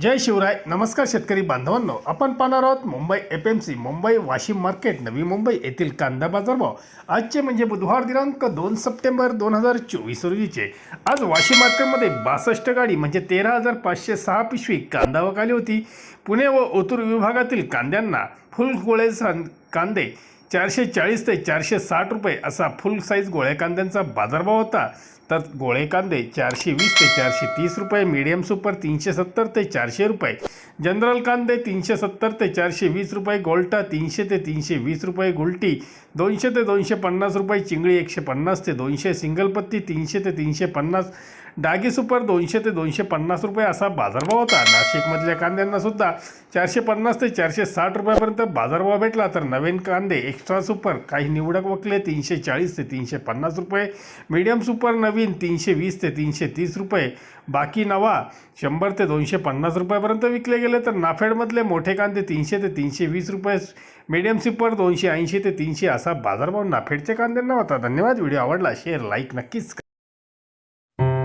जय शिवराय. नमस्कार शेतकरी बांधवांनो. आपण पाहणार आहोत Mumbai F M C Mumbai Washim market Navi Mumbai येथील कांदा बाजारभाव आजचे म्हणजे बुधवार दिनांक दोन सप्टेंबर दोन हजार चोवीस रोजीचे. आज वाशिम मार्केटमध्ये बासष्ट गाडी म्हणजे तेरा हजार पाचशे सहा पिशवी कांदा वकाली होती. पुणे व ओतूर विभागातील कांद्यांना फुल गोळे कांदे चारशे चाळीस ते चारशे साठ रुपये असा फुल साईज गोळ्या कांद्यांचा बाजारभाव होता. तर गोळे कांदे चारशे वीस ते चारशे तीस रुपये मीडियम सुपर तीनशे सत्तर ते चारशे रुपये जनरल कांदे तीनशे सत्तर ते चारशे वीस रुपये गोल्टा तीनशे ते तीनशे वीस रुपये गुलटी दोनशे ते दोनशे पन्नास रुपये चिंगळी एकशे पन्नास ते दोनशे सिंगलपत्ती तीनशे ते तीनशे पन्नास डागी सुपर दोनशे ते दोनशे पन्नास रुपये असा बाजारभाव होता. नाशिकमधल्या कांद्यांना सुद्धा चारशे पन्नास ते चारशे साठ रुपयापर्यंत बाजारभाव भेटला. तर नवीन कांदे एक्स्ट्रा सुपर काही निवडक वकले तीनशे चाळीस ते तीनशे पन्नास रुपये मीडियम सुपर नवीन तीनशे वीस ते तीनशे तीस रुपये बाकी नवा शंभर ते दोनशे पन्नास रुपयापर्यंत विकले गेले. तर नाफेडमधले मोठे कांदे तीनशे ते तीनशे वीस रुपये मीडियम सुपर दोनशे ऐंशी ते तीनशे असा बाजारभाव नाफेडच्या कांद्यांना होता. धन्यवाद. व्हिडिओ आवडला शेअर लाईक नक्कीच